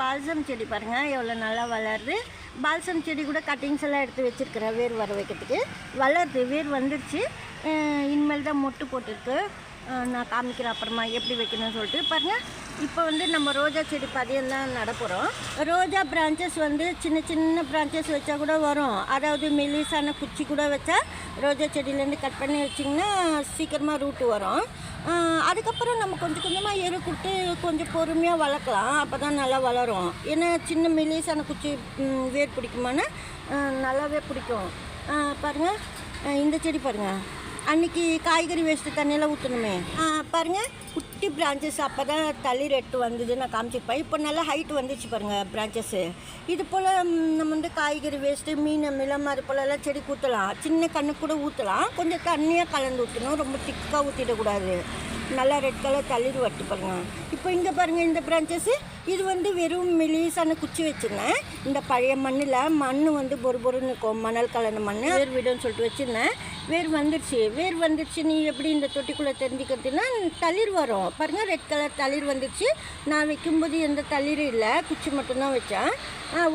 Balsam செடி பாருங்கள் எவ்வளோ நல்லா வளருது. பால்சம் செடி கூட கட்டிங்ஸ் எல்லாம் எடுத்து வச்சுருக்கிறேன் வேர் வர வைக்கிறதுக்கு. வளருது வேர் வந்துடுச்சு இனிமேல் தான் மொட்டு போட்டிருக்கு. நான் காமிக்கிறேன் அப்புறமா எப்படி வைக்கணும்னு சொல்லிட்டு. பாருங்கள் இப்போ வந்து நம்ம ரோஜா செடி பதியம் தான் நடப்புகிறோம் ரோஜா பிரான்ச்சஸ் வந்து சின்ன சின்ன பிரான்ச்சஸ் வச்சா கூட வரும். அதாவது மெலிசான குச்சி கூட வச்சா ரோஜா செடியிலேருந்து கட் பண்ணி வச்சிங்கன்னா சீக்கிரமாக ரூட்டு வரும். அதுக்கப்புறம் நம்ம கொஞ்சம் கொஞ்சமாக எரு கொடுத்து கொஞ்சம் பொறுமையாக வளர்க்கலாம். அப்போ தான் நல்லா வளரும். ஏன்னா சின்ன மெலிசான குச்சி வேர் பிடிக்குமானா நல்லாவே பிடிக்கும். பாருங்கள் இந்த செடி பாருங்கள் அன்னைக்கு காய்கறி வேஸ்ட்டு தண்ணியெல்லாம் ஊற்றணுமே பாருங்கள் குட்டி பிரான்ச்சஸ் அப்போ தான் தளிர் எட்டு வந்தது நான் காமிச்சிருப்பேன் இப்போ நல்லா ஹைட் வந்துச்சு பாருங்கள் பிரான்ச்சஸ்ஸு இது போல் நம்ம வந்து காய்கறி வேஸ்ட்டு மீன் மிளம் அது போலலாம் செடி ஊற்றலாம் சின்ன கண்ணு கூட ஊற்றலாம் கொஞ்சம் தண்ணியாக கலந்து ஊற்றணும் ரொம்ப திக்காக ஊற்றிடக்கூடாது நல்லா ரெட் கலர் தளிர் வட்டு பாருங்கள் இப்போ இங்கே பாருங்கள் இந்த பிரான்ச்சஸ்ஸு இது வந்து வெறும் மெலிசான குச்சி வச்சுருந்தேன் இந்த பழைய மண்ணில் மண் வந்து பொறு பொறுன்னு இருக்கும் மணல் கலந்த மண் வேர் விடுன்னு சொல்லிட்டு வச்சுருந்தேன் வேர் வந்துடுச்சு வேர் வந்துடுச்சு நீ எப்படி இந்த தொட்டிக்குள்ளே தெரிஞ்சுக்கிறதுனா தளிர் வரும். பாருங்கள் ரெட் கலர் தளிர் வந்துடுச்சு நான் வைக்கும்போது எந்த தளிரும் இல்லை. குச்சி மட்டும்தான் வச்சேன்.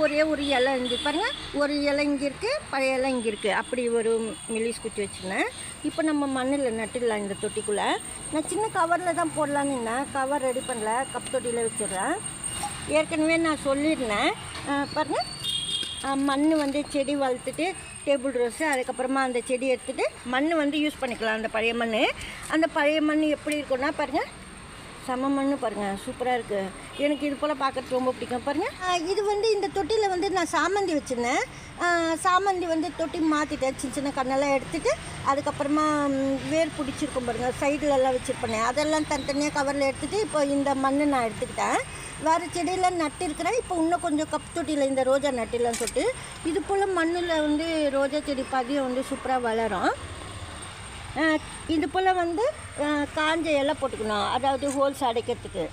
ஒரே ஒரு இலை இருந்துச்சு பாருங்கள் ஒரு இலை இங்கே இருக்குது பழைய இலை இங்கே இருக்குது அப்படி ஒரு மெலிஸ் குச்சி வச்சுருந்தேன் இப்போ நம்ம மண்ணில் நட்டுடலாம் இந்த தொட்டிக்குள்ளே. நான் சின்ன கவரில் தான் போடலான்னு இருந்தேன். கவர் ரெடி பண்ணல. கப் தொட்டியில் வச்சிடுறேன். ஏற்கனவே நான் சொல்லியிருந்தேன். பாருங்கள் மண் வந்து செடி வளர்த்துட்டு டேபிள் ரோஸு அதுக்கப்புறமா அந்த செடி எடுத்துகிட்டு மண் வந்து யூஸ் பண்ணிக்கலாம் அந்த பழைய மண் அந்த பழைய மண் எப்படி இருக்கும்னா பாருங்கள் செம மண் பாருங்கள் சூப்பராக இருக்குது எனக்கு இது போல் பார்க்கறது ரொம்ப பிடிக்கும். பாருங்கள் இது வந்து இந்த தொட்டியில் வந்து நான் சாமந்தி வச்சுருந்தேன். சாமந்தி வந்து தொட்டி மாற்றிட்டேன் சின்ன சின்ன கண்ணெல்லாம் எடுத்துட்டு அதுக்கப்புறமா வேர் பிடிச்சிருக்கும் பாருங்கள் சைடுலலாம் வச்சுருப்பேன். அதெல்லாம் தனித்தனியாக கவரில் எடுத்துகிட்டு இப்போ இந்த மண் நான் எடுத்துக்கிட்டேன். வேறு செடியெல்லாம் நட்டு இருக்கிறேன். இப்போ இன்னும் கொஞ்சம் கப் தொட்டியில் இந்த ரோஜா நட்டிலாம் சொல்லிட்டு இது போல் மண்ணில் வந்து ரோஜா செடி பதியம் வந்து சூப்பராக வளரும். இது போல் வந்து காஞ்ச இலை போட்டுக்கணும். அதாவது ஹோல்ஸ் அடைக்கிறதுக்கு.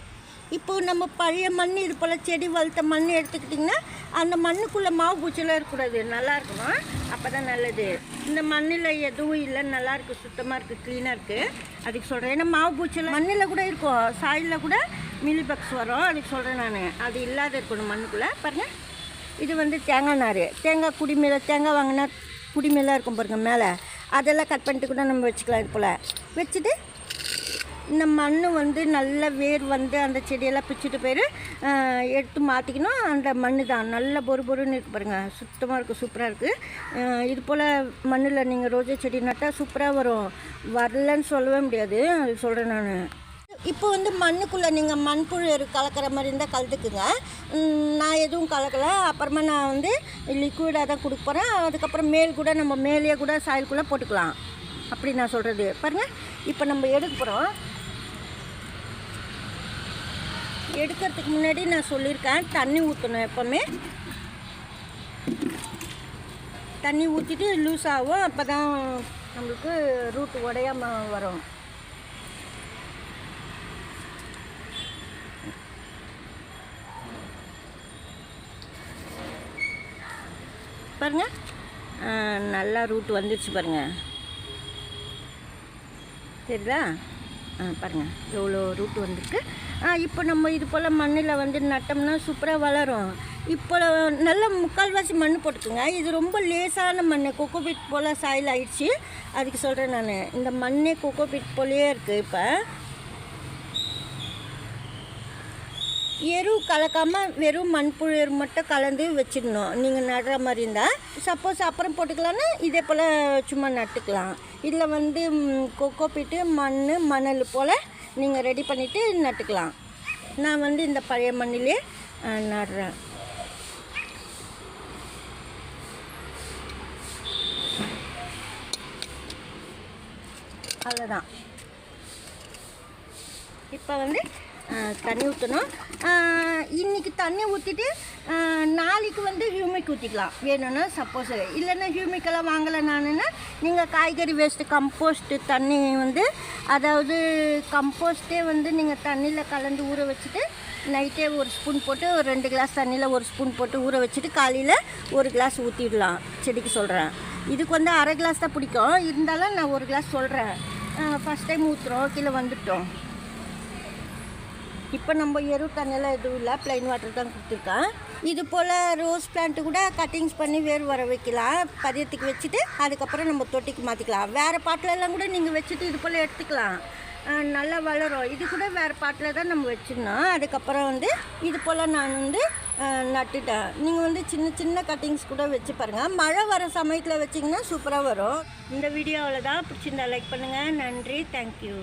இப்போ நம்ம பழைய மண் இது போல் செடி வளர்த்த மண் எடுத்துக்கிட்டிங்கன்னா அந்த மண்ணுக்குள்ளே மாவு பூச்சிலாம் இருக்கக்கூடாது. நல்லா இருக்கணும். அப்போ தான் நல்லது. இந்த மண்ணில் எதுவும் இல்லை. நல்லா இருக்குது சுத்தமாக இருக்குது க்ளீனாக இருக்குது அதுக்கு சொல்கிறேன் ஏன்னா மாவு பூச்சிலாம் மண்ணில் கூட இருக்கும். சாயிலில் கூட மில்லி பக்ஸ் வரும். அதுக்கு சொல்கிறேன் நான். அது இல்லாத இருக்கணும் மண்ணுக்குள்ளே. பாருங்கள் இது வந்து தேங்காய் நார். தேங்காய் குடிமையில் தேங்காய் வாங்கினா குடி இருக்கும் பாருங்கள் மேலே. அதெல்லாம் கட் பண்ணிட்டு கூட நம்ம வச்சுக்கலாம் இது போல். வச்சுட்டு இந்த மண் வந்து நல்ல வேர் வந்து அந்த செடியெல்லாம் பிச்சுட்டு போயிரு. எடுத்து மாற்றிக்கணும் அந்த மண் தான் நல்ல பொறு பொறுன்னு இருக்கு பாருங்கள் சுத்தமாக இருக்குது சூப்பராக இருக்குது இது போல் மண்ணில் நீங்கள் ரோஜா செடி நட்டால் சூப்பராக வரும். வரலன்னு சொல்லவே முடியாது. அது சொல்கிறேன் நான். இப்போ வந்து மண்ணுக்குள்ளே நீங்கள் மண்புழு கலக்கிற மாதிரி இருந்தால் கலந்துக்குங்க. நான் எதுவும் கலக்கலை. அப்புறமா நான் வந்து லிக்விடாக தான் கொடுக்க போகிறேன் அதுக்கப்புறம் மேல் கூட நம்ம மேலேயே கூட சாயலுக்குள்ளே போட்டுக்கலாம். அப்படி நான் சொல்கிறது பாருங்கள் இப்போ நம்ம எடுக்க போகிறோம் எடுக்கிறதுக்கு முன்னாடி நான் சொல்லியிருக்கேன். தண்ணி ஊற்றணும் எப்போவுமே. தண்ணி ஊற்றிட்டு லூஸ் ஆகும். அப்போ தான் நம்மளுக்கு ரூட் உடையாமல் வரும். பாருங்கள் நல்லா ரூட் வந்துருச்சு பாருங்கள் தெரியுதா? ஆ பாருங்கள் எவ்வளோ ரூட் வந்திருக்கு. ஆ இப்போ நம்ம இது போல் மண்ணில் வந்து நட்டோம்னா சூப்பராக வளரும். இப்போ நல்ல முக்கால்வாசி மண் போட்டுக்கோங்க. இது ரொம்ப லேசான மண் கொக்கோபீட் போல் சாயில் ஆயிடுச்சு. அதுக்கு சொல்கிறேன் நான். இந்த மண்ணே கொக்கோபீட் போலேயே இருக்குது இப்போ. எரு கலக்காமல் வெறும் மண்புழு எரு மட்டும் கலந்து வச்சிடணும். நீங்கள் நடுற மாதிரி இருந்தால் சப்போஸ் அப்புறம் போட்டுக்கலான்னா இதே போல் சும்மா நட்டுக்கலாம். இதில் வந்து கொக்கோ பிட்டு மண் மணல் போல் நீங்கள் ரெடி பண்ணிவிட்டு நட்டுக்கலாம். நான் வந்து இந்த பழைய மண்ணிலே நடுறேன். அவ்வளோதான் இப்போ வந்து தண்ணி ஊற்றணும் இன்றைக்கி தண்ணி ஊற்றிட்டு நாளைக்கு வந்து ஹியூமிக் ஊற்றிக்கலாம் வேணும்னா சப்போஸ் இல்லைன்னா ஹியூமிக்கெல்லாம் வாங்கலை நானுன்னா நீங்கள் காய்கறி வேஸ்ட்டு கம்போஸ்ட்டு தண்ணி வந்து அதாவது கம்போஸ்ட்டே வந்து நீங்கள் தண்ணியில் கலந்து ஊற வச்சுட்டு நைட்டே ஒரு ஸ்பூன் போட்டு ஒரு ரெண்டு கிளாஸ் தண்ணியில் ஒரு ஸ்பூன் போட்டு ஊற வச்சுட்டு காலையில் ஒரு கிளாஸ் ஊற்றிடலாம் செடிக்கு சொல்கிறேன் இதுக்கு வந்து அரை கிளாஸ் தான் பிடிக்கும். இருந்தாலும் நான் ஒரு கிளாஸ் சொல்கிறேன் ஃபஸ்ட் டைம் ஊற்றுறோம் கீழே வந்துட்டோம். இப்போ நம்ம எரு தண்ணியெல்லாம் எதுவும் இல்லை ப்ளைன் வாட்டர் தான் கொடுத்துருக்கேன் இது போல் ரோஸ் பிளான்ட்டு கூட கட்டிங்ஸ் பண்ணி வேர் வர வைக்கலாம். பதியத்துக்கு வச்சுட்டு அதுக்கப்புறம் நம்ம தொட்டிக்கு மாற்றிக்கலாம் வேறு பாட்டிலெல்லாம் கூட நீங்கள் வச்சுட்டு இது போல் எடுத்துக்கலாம். நல்லா வளரும். இது கூட வேறு பாட்டில் தான் நம்ம வச்சுருந்தோம். அதுக்கப்புறம் வந்து இது போல் நான் வந்து நட்டுட்டேன். நீங்கள் வந்து சின்ன சின்ன கட்டிங்ஸ் கூட வச்சு பாருங்கள் மழை வர சமயத்தில் வச்சிங்கன்னா சூப்பராக வரும். இந்த வீடியோவில் தான் பிடிச்சிருந்தா லைக் பண்ணுங்கள் நன்றி. தேங்க்யூ